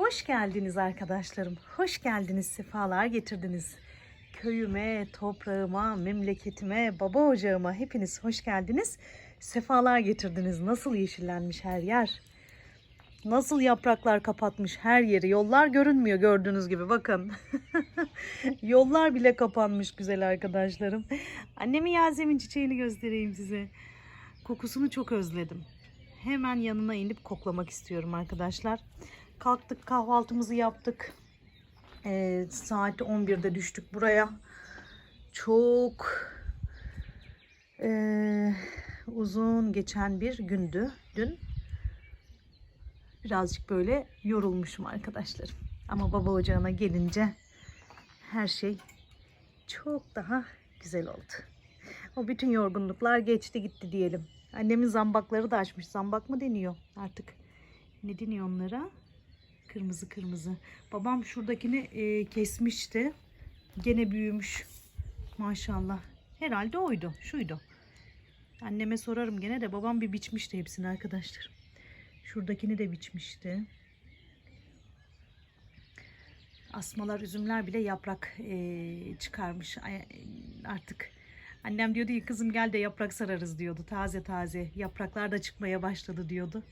Hoş geldiniz arkadaşlarım. Hoş geldiniz, sefalar getirdiniz. Köyüme, toprağıma, memleketime, baba ocağıma hepiniz hoş geldiniz. Sefalar getirdiniz. Nasıl yeşillenmiş her yer. Nasıl yapraklar kapatmış her yeri. Yollar görünmüyor gördüğünüz gibi bakın. Yollar bile kapanmış güzel arkadaşlarım. Annemin Yasemin çiçeğini göstereyim size. Kokusunu çok özledim. Hemen yanına inip koklamak istiyorum arkadaşlar. Kalktık kahvaltımızı yaptık. Ee, saat 11'de düştük buraya. Çok ee, uzun geçen bir gündü dün. Birazcık böyle yorulmuşum arkadaşlarım. Ama baba ocağına gelince her şey çok daha güzel oldu. O bütün yorgunluklar geçti gitti diyelim. Annemin zambakları da açmış. Zambak mı deniyor artık? Ne deniyor onlara? Kırmızı kırmızı. Babam şuradakini e, kesmişti. Gene büyümüş. Maşallah. Herhalde oydu. Şuydu. Anneme sorarım gene de babam bir biçmişti hepsini arkadaşlar. Şuradakini de biçmişti. Asmalar, üzümler bile yaprak e, çıkarmış. Artık annem diyordu ki kızım gel de yaprak sararız diyordu. Taze taze yapraklar da çıkmaya başladı diyordu.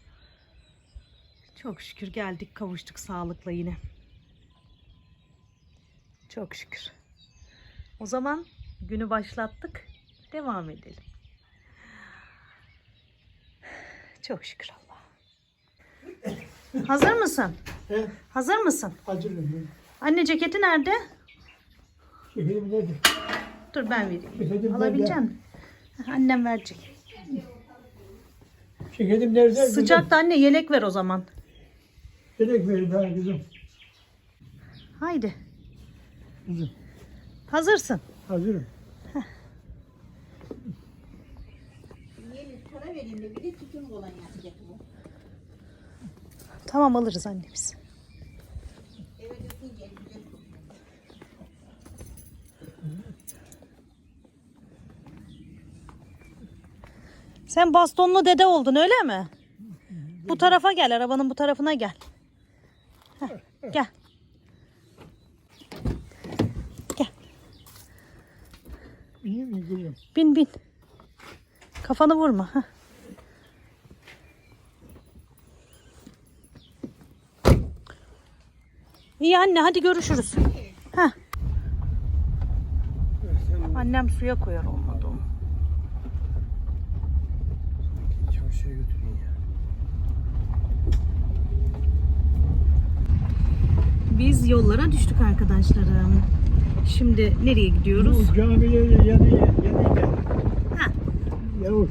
Çok şükür geldik kavuştuk sağlıkla yine. Çok şükür. O zaman günü başlattık. Devam edelim. Çok şükür Allah. Hazır mısın? He, Hazır mısın? hazırım. Anne ceketi nerede? Şekerim nerede? Dur ben vereyim. Ceketim Alabilecek misin? Annem verecek. Şekerim nerede? Sıcakta anne yelek ver o zaman. Direkt verin ha kızım. Haydi. Kızım, Hazırsın. hazırım. Yeni para vereyim de bir de tütün kolonya yapacak bu. Tamam alırız anne biz. Eve götürünce güzel. Sen bastonlu dede oldun öyle mi? Bu tarafa gel arabanın bu tarafına gel. Heh, gel. Gel. Mi? Bin bin. Kafanı vurma. heh. İyi anne hadi görüşürüz. Heh. Annem suya koyar olmadı o. Çarşıya götürün ya. Biz yollara düştük arkadaşlarım. Şimdi nereye gidiyoruz? Bu camileri yanı yanıyla. Ha. Yavuş.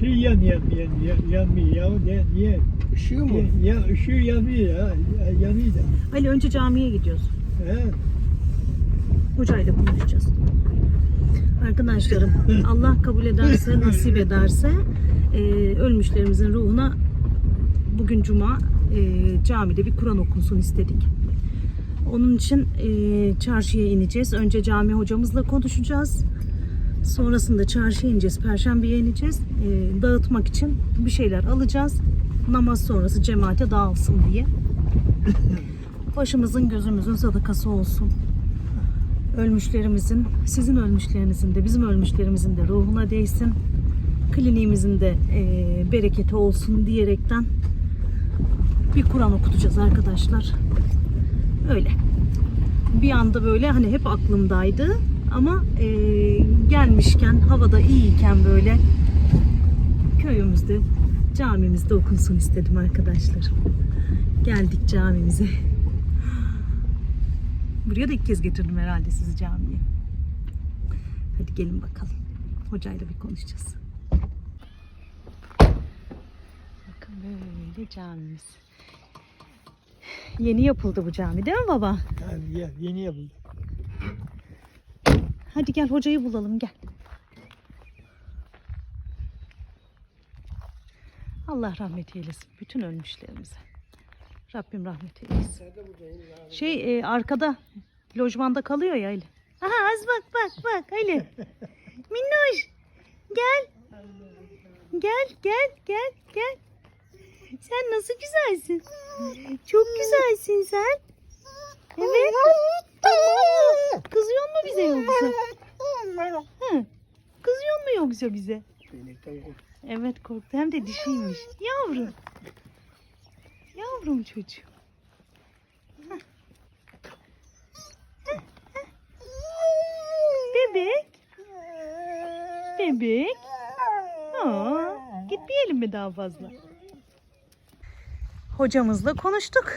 Şey yan yan yan yan yanmıyor ya. Ne, niye? Işığı mı? Ya, ışığı yanmıyor ya. ya yanıyor da. Ali önce camiye gidiyoruz. He. Hocayla konuşacağız. Arkadaşlarım Allah kabul ederse, nasip ederse e, ölmüşlerimizin ruhuna bugün cuma e, camide bir Kur'an okunsun istedik. Onun için e, çarşıya ineceğiz. Önce cami hocamızla konuşacağız. Sonrasında çarşıya ineceğiz. Perşembeye ineceğiz. E, dağıtmak için bir şeyler alacağız. Namaz sonrası cemaate dağılsın diye. Başımızın gözümüzün sadakası olsun ölmüşlerimizin, sizin ölmüşlerinizin de bizim ölmüşlerimizin de ruhuna değsin. Kliniğimizin de eee, bereketi olsun diyerekten bir Kur'an okutacağız arkadaşlar. Öyle. Bir anda böyle hani hep aklımdaydı ama eee, gelmişken havada iyiyken böyle köyümüzde camimizde okunsun istedim arkadaşlar. Geldik camimize. Buraya da ilk kez getirdim herhalde sizi camiye. Hadi gelin bakalım. Hocayla bir konuşacağız. Bakın böyle camimiz. Yeni yapıldı bu cami değil mi baba? Yani ya, yeni yapıldı. Hadi gel hocayı bulalım gel. Allah rahmet eylesin bütün ölmüşlerimize. Rabbim rahmet eylesin. Şey e, arkada lojmanda kalıyor ya Ali. Aha az bak bak bak Ali. Minnoş. Gel. Gel gel gel gel. Sen nasıl güzelsin? Çok güzelsin sen. Evet. Tamam. Kızıyor mu bize yoksa? Hı. Kızıyor mu yoksa bize? Evet korktu. Hem de dişiymiş. Yavrum. Yavrum çocuğum. Bebek. Bebek. Aa, gitmeyelim mi daha fazla? Hocamızla konuştuk.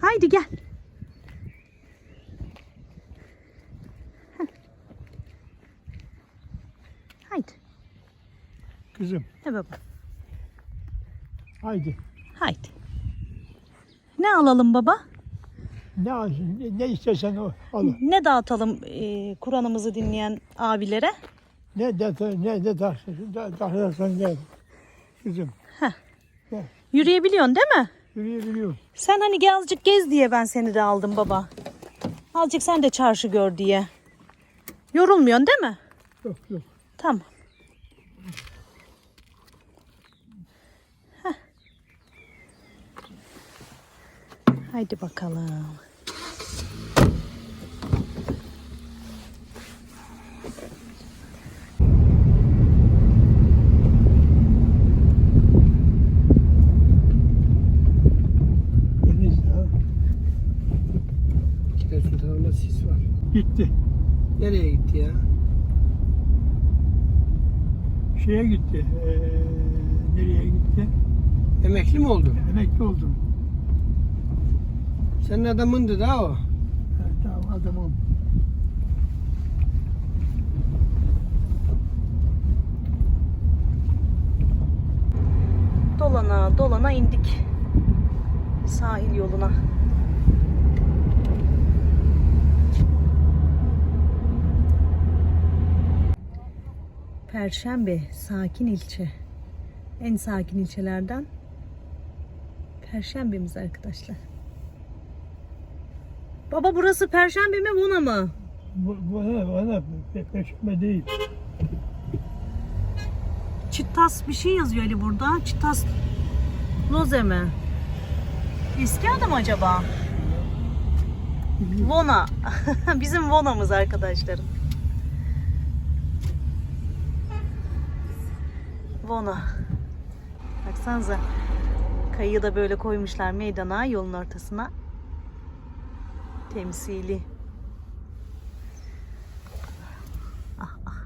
Haydi gel. Haydi. Kızım He baba. haydi. Haydi. Ne alalım baba? Ne, ne, ne istersen o al. Ne dağıtalım e, Kur'an'ımızı dinleyen abilere? Ne de ne de dersen gel. Kızım Yürüyebiliyorsun değil mi? yürüyebiliyorum. Sen hani gel azıcık gez diye ben seni de aldım baba. Azıcık sen de çarşı gör diye. Yorulmuyorsun değil mi? Yok yok. Tamam. Heh. Haydi bakalım. Deniz ha. İçinde sultanımda sis var. Gitti. Nereye gitti ya? Şeye gitti. Ee, nereye gitti? Emekli mi oldu? Emekli oldum. Senin adamındı da o. Ha, tamam adamım. Dolana dolana indik. Sahil yoluna. Perşembe sakin ilçe. En sakin ilçelerden Perşembemiz arkadaşlar. Baba burası Perşembe mi Vona mı? Bu, bana, bana pe- peşime değil. Çitas bir şey yazıyor Ali burada. Çitas Loze mi? Eski adı mı acaba? Vona. Bizim Vona'mız arkadaşlarım. Vona. Baksanıza. Kayıyı da böyle koymuşlar meydana yolun ortasına. Temsili. Ah ah.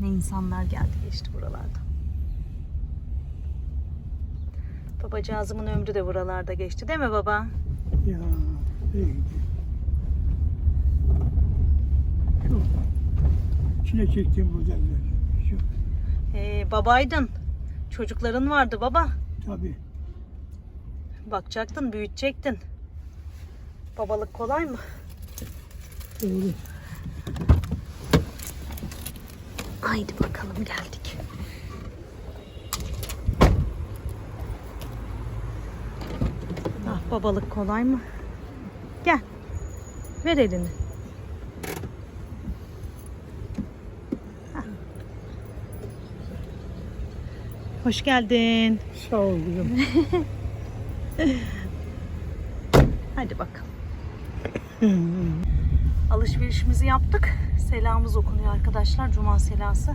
Ne insanlar geldi geçti buralarda. Babacığızımın ömrü de buralarda geçti değil mi baba? Ya iyi. Çok çile çektim burada. Ee, babaydın. Çocukların vardı baba. tabii. Bakacaktın, büyütecektin. Babalık kolay mı? Doğru. Haydi bakalım geldik. Ah babalık kolay mı? Gel. Ver elini. Hoş geldin. Sağ ol kızım. Hadi bakalım. Alışverişimizi yaptık. Selamımız okunuyor arkadaşlar. Cuma selası.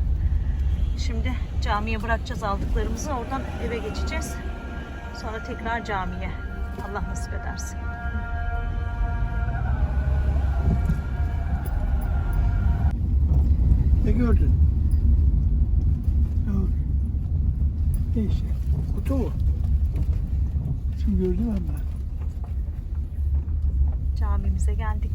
Şimdi camiye bırakacağız aldıklarımızı. Oradan eve geçeceğiz. Sonra tekrar camiye. Allah nasip ederse. Ne gördün? Ya, Neyse. Kutu mu? Şimdi gördüm ama. Camimize geldik.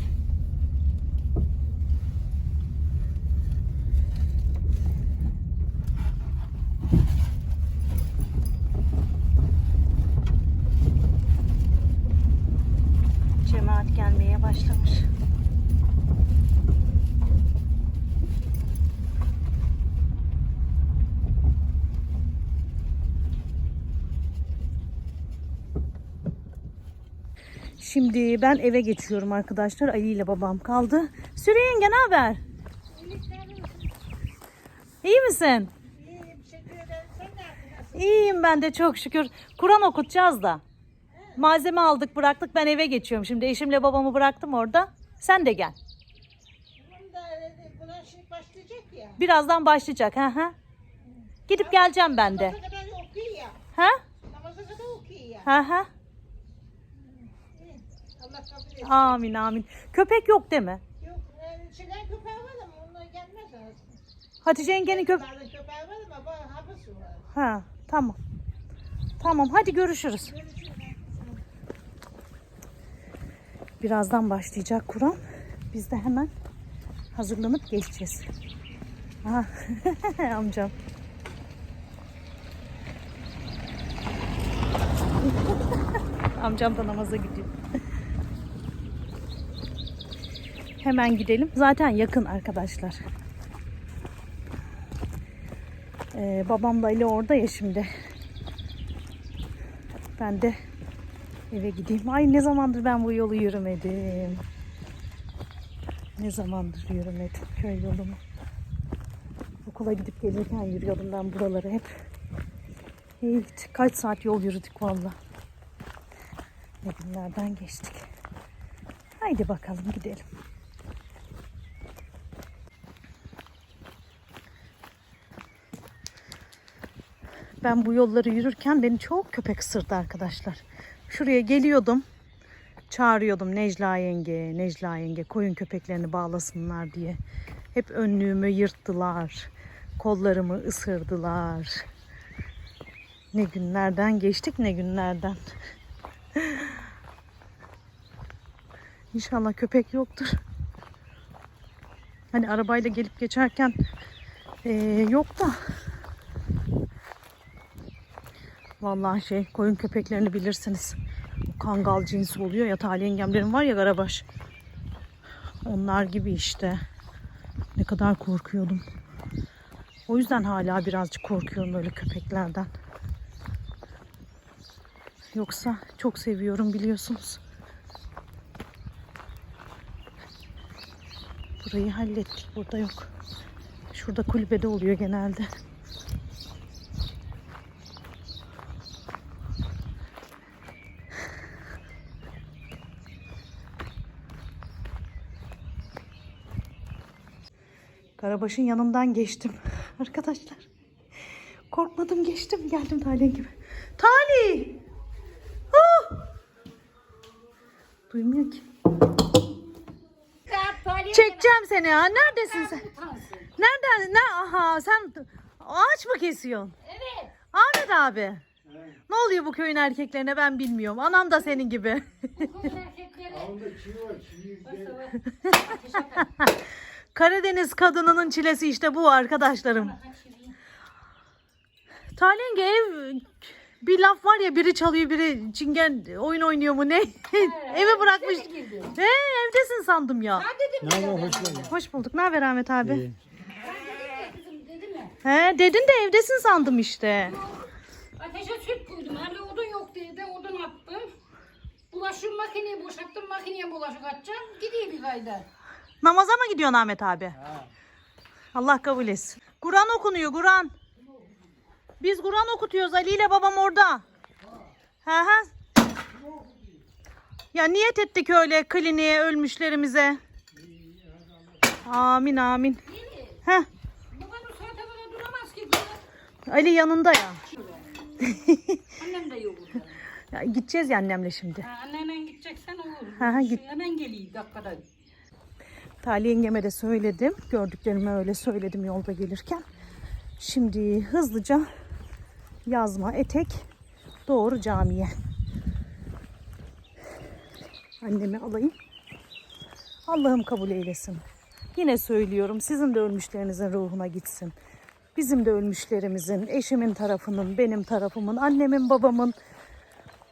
Şimdi ben eve geçiyorum arkadaşlar. Ali ile babam kaldı. Süreyya yenge ne haber? İyi misin? İyiyim? İyiyim ben de çok şükür. Kur'an okutacağız da. Malzeme aldık bıraktık ben eve geçiyorum şimdi. Eşimle babamı bıraktım orada. Sen de gel. Başlayacak ya. Birazdan başlayacak. Ha ha. Gidip geleceğim ben de. Namaza kadar okuyor ya. Ha? Namaza kadar okuyor ya. Ha ha. Allah kabul etsin. Amin amin. Köpek yok değil mi? Yok, e, şeyden köpeği var ama onlar gelmez aslında. Hatice yengenin köp... Köpeği var ama bu hapis var. Ha tamam. Tamam hadi görüşürüz. Birazdan başlayacak Kur'an. Biz de hemen hazırlanıp geçeceğiz. Aha, amcam. amcam da namaza gidiyor. Hemen gidelim. Zaten yakın arkadaşlar. Ee, babam da Ali orada ya şimdi. Ben de eve gideyim. Ay ne zamandır ben bu yolu yürümedim. Ne zamandır yürümedim köy yolumu. Okula gidip gelirken yürüyordum ben buraları hep. İyi, kaç saat yol yürüdük valla. Ne günlerden geçtik. Haydi bakalım gidelim. Ben bu yolları yürürken beni çok köpek ısırdı arkadaşlar. Şuraya geliyordum. Çağırıyordum Necla yenge, Necla yenge koyun köpeklerini bağlasınlar diye. Hep önlüğümü yırttılar. Kollarımı ısırdılar. Ne günlerden geçtik ne günlerden. İnşallah köpek yoktur. Hani arabayla gelip geçerken eee, yok da Vallahi şey koyun köpeklerini bilirsiniz. O kangal cinsi oluyor ya tali yengemlerim var ya Karabaş. Onlar gibi işte. Ne kadar korkuyordum. O yüzden hala birazcık korkuyorum böyle köpeklerden. Yoksa çok seviyorum biliyorsunuz. Burayı hallettik. Burada yok. Şurada kulübede oluyor genelde. Karabaş'ın yanından geçtim. Arkadaşlar. Korkmadım geçtim. Geldim Talih'in gibi. Talih! Ah! Duymuyor ki. Çekeceğim seni ya. Neredesin sen? Nereden? Ne? Aha sen ağaç mı kesiyorsun? Evet. Ahmet abi. Ne oluyor bu köyün erkeklerine ben bilmiyorum. Anam da senin gibi. Karadeniz kadınının çilesi işte bu arkadaşlarım. Talenge ev bir laf var ya biri çalıyor biri çingen oyun oynuyor mu ne? Eve bırakmış. He evdesin sandım ya. Ne yapalım hoş geldin. Hoş bulduk. Ne haber Ahmet abi? İyi. He dedin de evdesin sandım işte. Ateşe süt koydum. Hani odun yok diye de odun attım. Bulaşık makineyi boşalttım. Makineye bulaşık atacağım. Gidiyor bir kayda. Namaza mı gidiyorsun Ahmet abi? Allah kabul etsin. Kur'an okunuyor Kur'an. Biz Kur'an okutuyoruz Ali ile babam orada. Hı hı. Ya niyet ettik öyle kliniğe ölmüşlerimize. Amin amin. Ki. Ali yanında ya. Annem de yok ya. Gideceğiz ya annemle şimdi. Ha, annenle gideceksen olur. Ha, ha, git. Hemen geleyim dakikada. Talih yengeme de söyledim. Gördüklerimi öyle söyledim yolda gelirken. Şimdi hızlıca yazma, etek doğru camiye. Annemi alayım. Allah'ım kabul eylesin. Yine söylüyorum sizin de ölmüşlerinizin ruhuna gitsin. Bizim de ölmüşlerimizin, eşimin tarafının, benim tarafımın, annemin, babamın,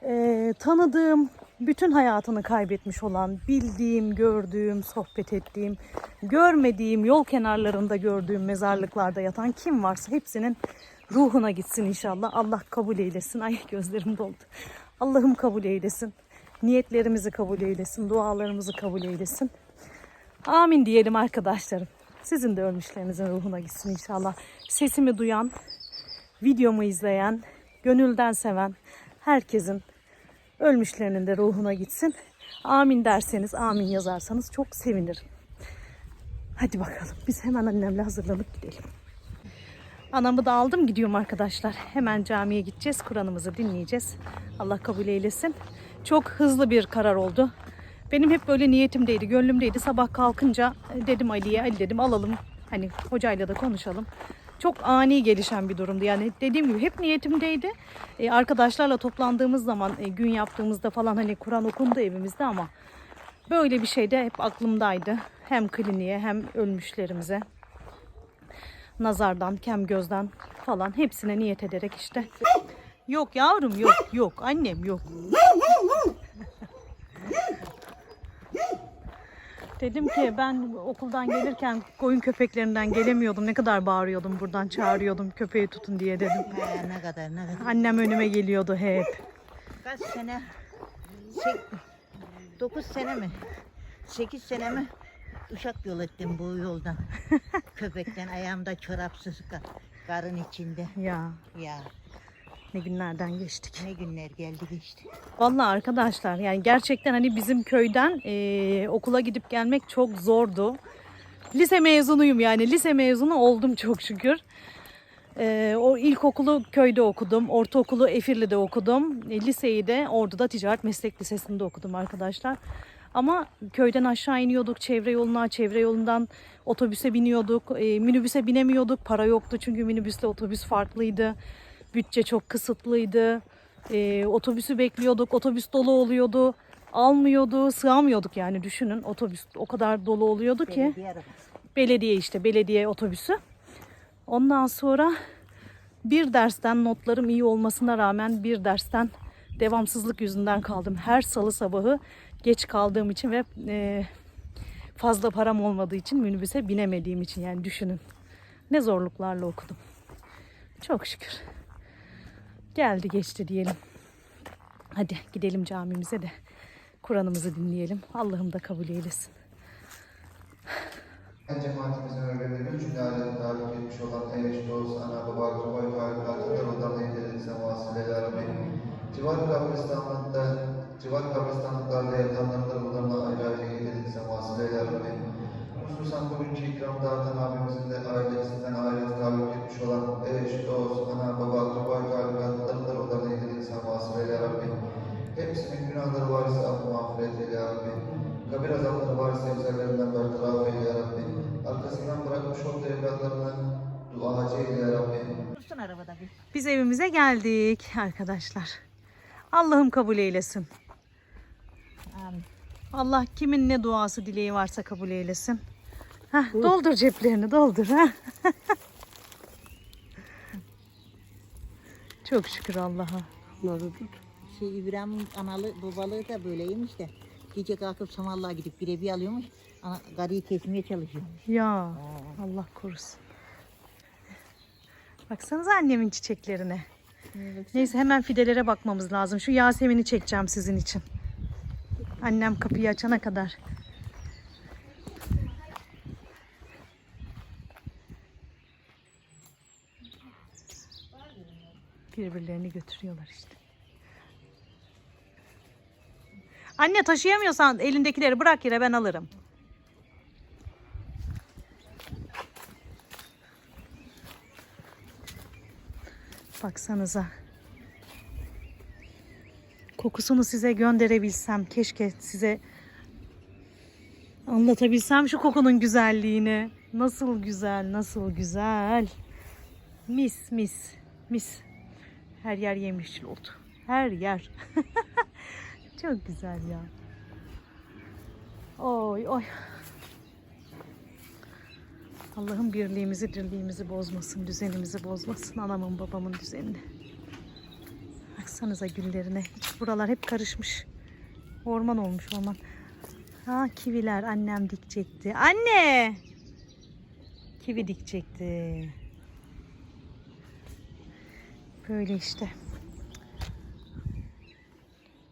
eee, tanıdığım, bütün hayatını kaybetmiş olan, bildiğim, gördüğüm, sohbet ettiğim, görmediğim, yol kenarlarında gördüğüm mezarlıklarda yatan kim varsa hepsinin ruhuna gitsin inşallah. Allah kabul eylesin. Ay gözlerim doldu. Allah'ım kabul eylesin. Niyetlerimizi kabul eylesin. Dualarımızı kabul eylesin. Amin diyelim arkadaşlarım. Sizin de ölmüşlerinizin ruhuna gitsin inşallah. Sesimi duyan, videomu izleyen, gönülden seven herkesin ölmüşlerinin de ruhuna gitsin. Amin derseniz, amin yazarsanız çok sevinirim. Hadi bakalım biz hemen annemle hazırlanıp gidelim. Anamı da aldım gidiyorum arkadaşlar. Hemen camiye gideceğiz. Kur'an'ımızı dinleyeceğiz. Allah kabul eylesin. Çok hızlı bir karar oldu. Benim hep böyle niyetimdeydi, gönlümdeydi. Sabah kalkınca dedim Ali'ye, Ali dedim alalım. Hani hocayla da konuşalım. Çok ani gelişen bir durumdu. Yani dediğim gibi hep niyetimdeydi. E, arkadaşlarla toplandığımız zaman e, gün yaptığımızda falan hani Kur'an okundu evimizde ama böyle bir şey de hep aklımdaydı. Hem kliniğe hem ölmüşlerimize nazardan, kem gözden falan hepsine niyet ederek işte. Yok yavrum yok yok annem yok. Dedim ki ben okuldan gelirken koyun köpeklerinden gelemiyordum. Ne kadar bağırıyordum buradan çağırıyordum köpeği tutun diye dedim. He, ne kadar ne kadar. Annem önüme geliyordu hep. Kaç sene? Sek, 9 sene mi? 8 sene mi? Uşak yol ettim bu yoldan. Köpekten ayağımda çorapsız ka- karın içinde. Ya Ya ne günlerden geçtik. ne günler geldi geçti. Vallahi arkadaşlar yani gerçekten hani bizim köyden eee, okula gidip gelmek çok zordu. Lise mezunuyum yani lise mezunu oldum çok şükür. Eee, o ilkokulu köyde okudum, ortaokulu Efirli'de okudum, e, liseyi de Ordu'da Ticaret Meslek Lisesi'nde okudum arkadaşlar. Ama köyden aşağı iniyorduk çevre yoluna, çevre yolundan otobüse biniyorduk, e, minibüse binemiyorduk, para yoktu çünkü minibüsle otobüs farklıydı. Bütçe çok kısıtlıydı. E, otobüsü bekliyorduk, otobüs dolu oluyordu. Almıyordu, sığamıyorduk yani düşünün. Otobüs o kadar dolu oluyordu ki. Belediye arabası. Belediye işte, belediye otobüsü. Ondan sonra bir dersten notlarım iyi olmasına rağmen bir dersten devamsızlık yüzünden kaldım. Her salı sabahı geç kaldığım için ve e, fazla param olmadığı için minibüse binemediğim için yani düşünün. Ne zorluklarla okudum. Çok şükür. Geldi geçti diyelim. Hadi gidelim camimize de Kur'an'ımızı dinleyelim. Allah'ım da kabul eylesin. Cemaatimizin öğrenleri cümle alemi tarif etmiş olan eş, dost, ana, baba, akraba, tarikatı ve rodan eylerin vasıle ya Rabbi. Civar kabristanlıkta, civar kabristanlıklarda yatanların da ruhlarına ayrı eylerin vasıle ya Rabbi. Hususan bugünkü ikram dağıtan abimizin de ailesinden ayrı tarif etmiş olan eş, dost, ana, baba, akraba, tarikatların Hepsinin günahları varsa affı mağfiret eyle ya Rabbi. Kabir azapları varsa üzerlerinden bertaraf eyle ya Rabbi. Arkasından bırakmış olduğu evlatlarına duacı eyle ya Rabbi. Dursun arabada bir. Biz evimize geldik arkadaşlar. Allah'ım kabul eylesin. Amin. Allah kimin ne duası dileği varsa kabul eylesin. Heh, doldur ceplerini doldur. Ha? Çok şükür Allah'a. Bunları tut. Şey İbrahim'in analı babalığı da böyleymiş de. Gece kalkıp samallığa gidip birebi alıyormuş. Ana, karıyı kesmeye çalışıyormuş. Ya Allah korusun. Baksanıza annemin çiçeklerine. Neyse hemen fidelere bakmamız lazım. Şu Yasemin'i çekeceğim sizin için. Annem kapıyı açana kadar. Birbirlerini götürüyorlar işte. Anne taşıyamıyorsan elindekileri bırak yere ben alırım. Baksanıza. Kokusunu size gönderebilsem keşke size anlatabilsem şu kokunun güzelliğini. Nasıl güzel, nasıl güzel. Mis, mis, mis. Her yer yemişçil oldu. Her yer. Çok güzel ya. Oy oy. Allah'ım birliğimizi, dirliğimizi bozmasın, düzenimizi bozmasın, anamın babamın düzenini. Baksanıza güllerine. Hiç buralar hep karışmış. Orman olmuş orman. Ha kiviler annem dikecekti. Anne! Kivi dikecekti. Böyle işte.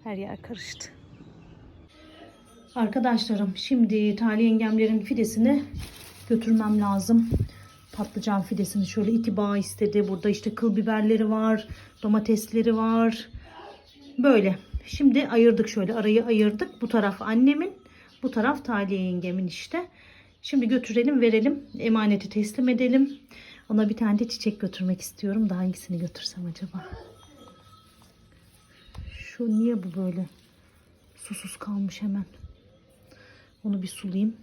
Her yer karıştı. Arkadaşlarım şimdi Tali yengemlerin fidesini götürmem lazım. Patlıcan fidesini şöyle iki bağ istedi. Burada işte kıl biberleri var, domatesleri var. Böyle. Şimdi ayırdık şöyle arayı ayırdık. Bu taraf annemin, bu taraf Taliye yengemin işte. Şimdi götürelim verelim. Emaneti teslim edelim. Ona bir tane de çiçek götürmek istiyorum. Da hangisini götürsem acaba? Şu niye bu böyle? Susuz kalmış hemen. Onu bir sulayayım.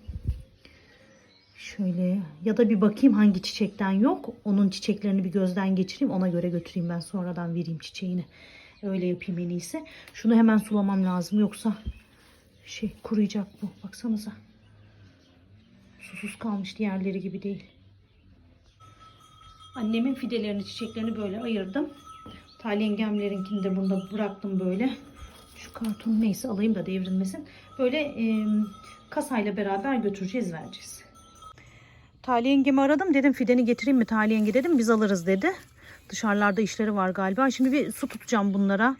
Şöyle ya da bir bakayım hangi çiçekten yok. Onun çiçeklerini bir gözden geçireyim. Ona göre götüreyim ben sonradan vereyim çiçeğini. Öyle yapayım en iyisi. Şunu hemen sulamam lazım yoksa şey kuruyacak bu. Baksanıza. Susuz kalmış diğerleri gibi değil. Annemin fidelerini, çiçeklerini böyle ayırdım. Tali yengemlerinkini de bunda bıraktım böyle. Şu karton neyse alayım da devrilmesin. Böyle e, kasayla beraber götüreceğiz, vereceğiz. Tali yengemi aradım. Dedim fideni getireyim mi Tali yenge dedim. Biz alırız dedi. Dışarılarda işleri var galiba. Şimdi bir su tutacağım bunlara.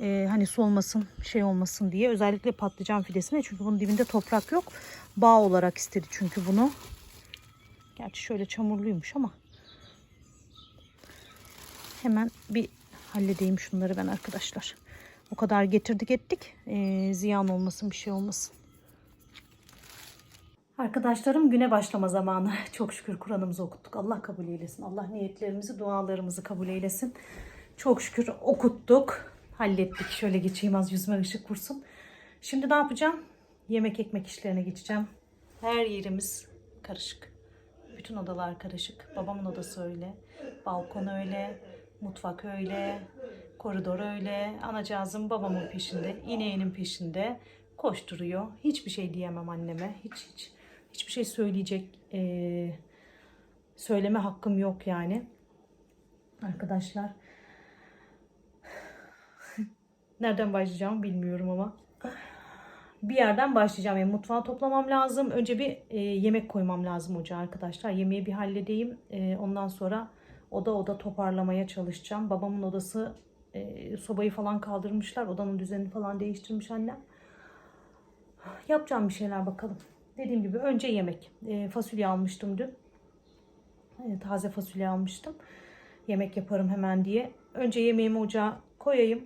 E, hani su olmasın, şey olmasın diye. Özellikle patlıcan fidesine. Çünkü bunun dibinde toprak yok. Bağ olarak istedi çünkü bunu. Gerçi şöyle çamurluymuş ama. Hemen bir halledeyim şunları ben arkadaşlar. O kadar getirdik ettik. Ee, ziyan olmasın bir şey olmasın. Arkadaşlarım güne başlama zamanı. Çok şükür Kur'an'ımızı okuttuk. Allah kabul eylesin. Allah niyetlerimizi, dualarımızı kabul eylesin. Çok şükür okuttuk. Hallettik. Şöyle geçeyim az yüzme ışık vursun. Şimdi ne yapacağım? Yemek ekmek işlerine geçeceğim. Her yerimiz karışık. Bütün odalar karışık. Babamın odası öyle. Balkon öyle. Mutfak öyle. Koridor öyle. Anacığızım babamın peşinde. ineğinin peşinde. Koşturuyor. Hiçbir şey diyemem anneme. Hiç hiç. Hiçbir şey söyleyecek eee, söyleme hakkım yok yani. Arkadaşlar. Nereden başlayacağımı bilmiyorum ama. Bir yerden başlayacağım. Yani mutfağı toplamam lazım. Önce bir e, yemek koymam lazım ocağa arkadaşlar. Yemeği bir halledeyim. E, ondan sonra oda oda toparlamaya çalışacağım. Babamın odası e, sobayı falan kaldırmışlar. Odanın düzenini falan değiştirmiş annem. Yapacağım bir şeyler bakalım. Dediğim gibi önce yemek. E, fasulye almıştım dün. E, taze fasulye almıştım. Yemek yaparım hemen diye. Önce yemeğimi ocağa koyayım.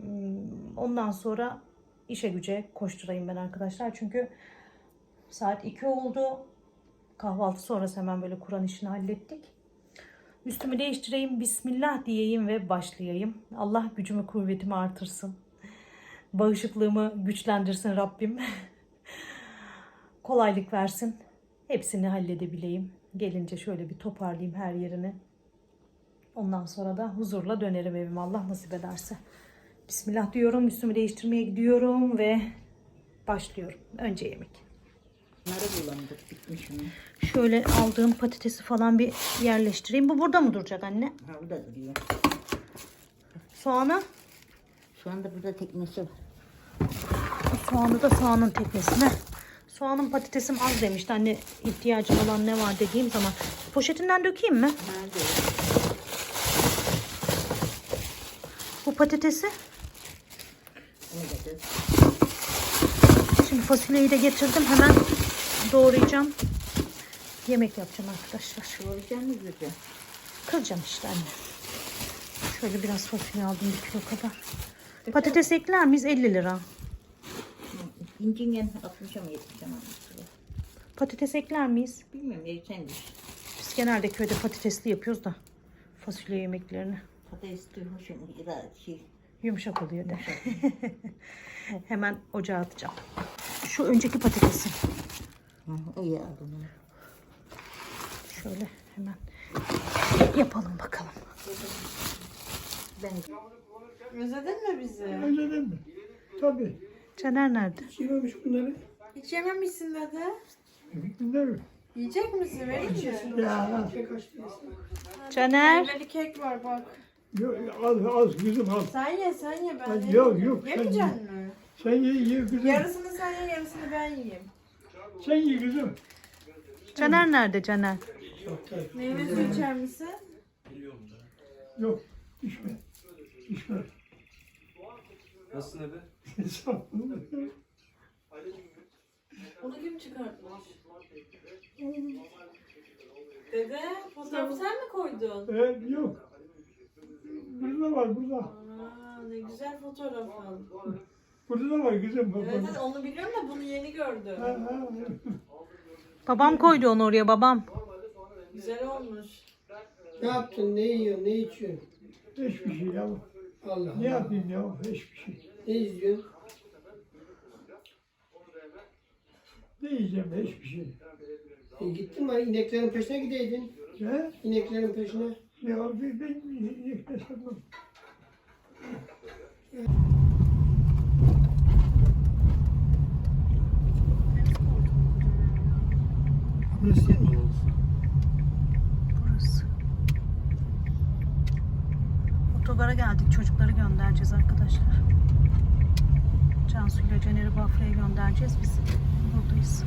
Hmm, Ondan sonra işe güce koşturayım ben arkadaşlar. Çünkü saat 2 oldu. Kahvaltı sonrası hemen böyle Kur'an işini hallettik. Üstümü değiştireyim, Bismillah diyeyim ve başlayayım. Allah gücümü, kuvvetimi artırsın. Bağışıklığımı güçlendirsin Rabbim. Kolaylık versin. Hepsini halledebileyim. Gelince şöyle bir toparlayayım her yerini. Ondan sonra da huzurla dönerim evime Allah nasip ederse. Bismillah diyorum, üstümü değiştirmeye gidiyorum ve başlıyorum. Önce yemek. Bunları bulandık bitmiş mi? Şöyle aldığım patatesi falan bir yerleştireyim. Bu burada mı duracak anne? Ha o da duruyor. Soğanı? Şu anda burada teknesi var. Soğanı da soğanın teknesine. Soğanın patatesim az demişti. Anne ihtiyacım olan ne var dediğim zaman. Poşetinden dökeyim mi? Nerede? Bu patatesi. Şimdi fasulyeyi de getirdim. Hemen doğrayacağım. Yemek yapacağım arkadaşlar. Doğrayacak mı güzel? Kıracağım işte anne. Şöyle biraz fasulye aldım bir kilo kadar. Patates ekler miyiz? 50 lira. İncingen 60'a mı 70'e mi? Patates ekler miyiz? Bilmiyorum ya sen düş. Biz genelde köyde patatesli yapıyoruz da fasulye yemeklerini. Patates de hoşum. Şey. Yumuşak oluyor de. Hemen ocağa atacağım. Şu önceki patatesin. Ha, iyi aldım. Şöyle hemen yapalım bakalım. Ben Özledin mi bizi? Özledin mi? Tabii. Caner nerede? Yememiş bunları. Hiç yememişsin dede. Mi? Yiyecek misin? Vereyim mi? Ya Caner. Meyveli kek var bak. yok, az az kızım al. Sen ye sen ye ben yok, yok, sen Yemeyecek ye. misin? Sen ye ye kızım. Yarısını sen ye yarısını ben yiyeyim. Sen ye kızım. Caner nerede Caner? Meyve suyu içer misin? Yok. İçme. İçme. Nasılsın Ebe? Sağ ol. Onu kim çıkartmış? Dede fotoğrafı sen mi koydun? Evet yok. Burada var burada. Aa, ne güzel fotoğrafın. Burada da var kızım. Evet, evet onu biliyorum da bunu yeni gördüm. Ha, ha, Babam koydu onu oraya babam. Güzel olmuş. Ne yaptın? Ne yiyorsun? Ne içiyorsun? Hiçbir şey ya. Allah Ne Allah. yapayım ya? Hiçbir şey. Ne izliyorsun? Ne yiyeceğim? Hiçbir şey. E, gittin mi? İneklerin peşine gideydin. He? İneklerin peşine. Ne oldu? Ben ne sanmam. Burası Burası. Otogara geldik. Çocukları göndereceğiz arkadaşlar. Cansu ile Caner'i Bafra'ya göndereceğiz. Biz buradayız.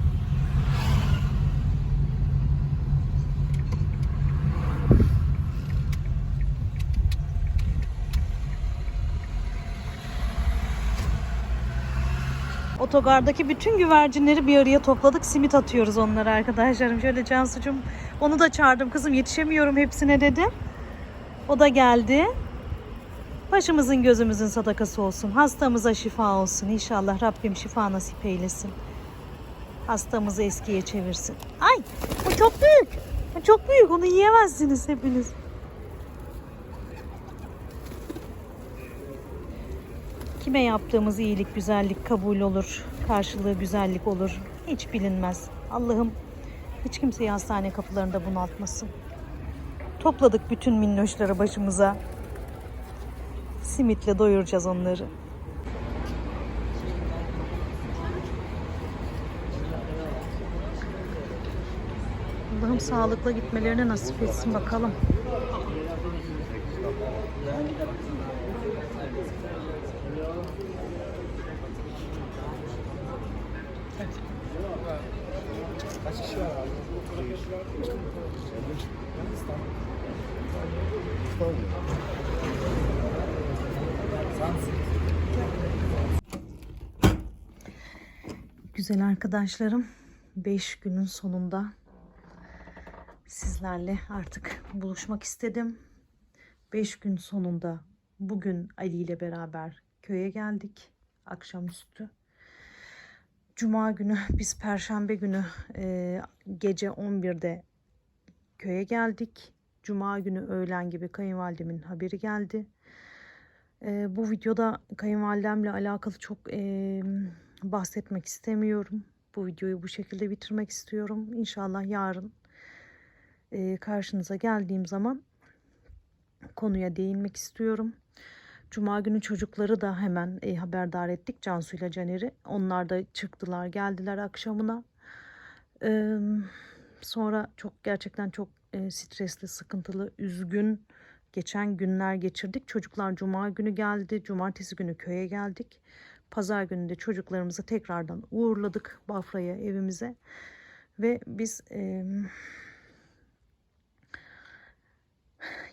Otogardaki bütün güvercinleri bir araya topladık. Simit atıyoruz onlara arkadaşlarım. Şöyle Cansu'cum onu da çağırdım. Kızım yetişemiyorum hepsine dedim. O da geldi. Başımızın gözümüzün sadakası olsun. Hastamıza şifa olsun. İnşallah Rabbim şifa nasip eylesin. Hastamızı eskiye çevirsin. Ay o çok büyük. O çok büyük. Onu yiyemezsiniz hepiniz. Kime yaptığımız iyilik, güzellik kabul olur. Karşılığı güzellik olur. Hiç bilinmez. Allah'ım hiç kimseyi hastane kapılarında bunaltmasın. Topladık bütün minnoşları başımıza. Simitle doyuracağız onları. Allah'ım sağlıkla gitmelerini nasip etsin bakalım. Güzel arkadaşlarım, 5 günün sonunda sizlerle artık buluşmak istedim. 5 gün sonunda bugün Ali ile beraber köye geldik akşamüstü. Cuma günü biz perşembe günü e, gece 11'de köye geldik. Cuma günü öğlen gibi kayınvalidemin haberi geldi. E, bu videoda kayınvalidemle alakalı çok e, bahsetmek istemiyorum. Bu videoyu bu şekilde bitirmek istiyorum. İnşallah yarın e, karşınıza geldiğim zaman konuya değinmek istiyorum. Cuma günü çocukları da hemen e, haberdar ettik Cansu ile Caner'i. Onlar da çıktılar geldiler akşamına. Ee, sonra çok gerçekten çok e, stresli, sıkıntılı, üzgün geçen günler geçirdik. Çocuklar cuma günü geldi. Cumartesi günü köye geldik. Pazar günü de çocuklarımızı tekrardan uğurladık Bafra'ya evimize. Ve biz e,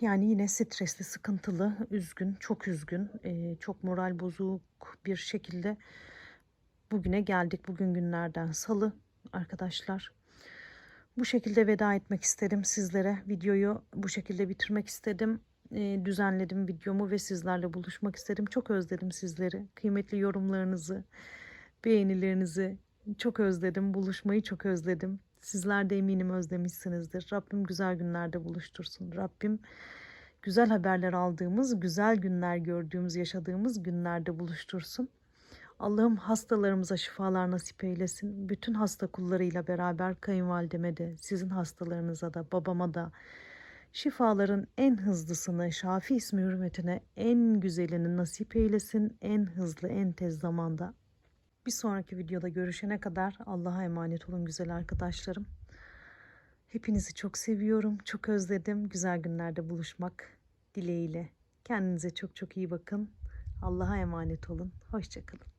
yani yine stresli, sıkıntılı, üzgün, çok üzgün, çok moral bozuk bir şekilde bugüne geldik. Bugün günlerden salı arkadaşlar. Bu şekilde veda etmek istedim sizlere. Videoyu bu şekilde bitirmek istedim. Düzenledim videomu ve sizlerle buluşmak istedim. Çok özledim sizleri. Kıymetli yorumlarınızı, beğenilerinizi çok özledim. Buluşmayı çok özledim. Sizler de eminim özlemişsinizdir. Rabbim güzel günlerde buluştursun. Rabbim güzel haberler aldığımız, güzel günler gördüğümüz, yaşadığımız günlerde buluştursun. Allah'ım hastalarımıza şifalar nasip eylesin. Bütün hasta kullarıyla beraber kayınvalideme de, sizin hastalarınıza da, babama da şifaların en hızlısını, Şafi ismi hürmetine en güzelini nasip eylesin. En hızlı, en tez zamanda. Bir sonraki videoda görüşene kadar Allah'a emanet olun güzel arkadaşlarım. Hepinizi çok seviyorum, çok özledim. Güzel günlerde buluşmak dileğiyle. Kendinize çok çok iyi bakın. Allah'a emanet olun. Hoşçakalın.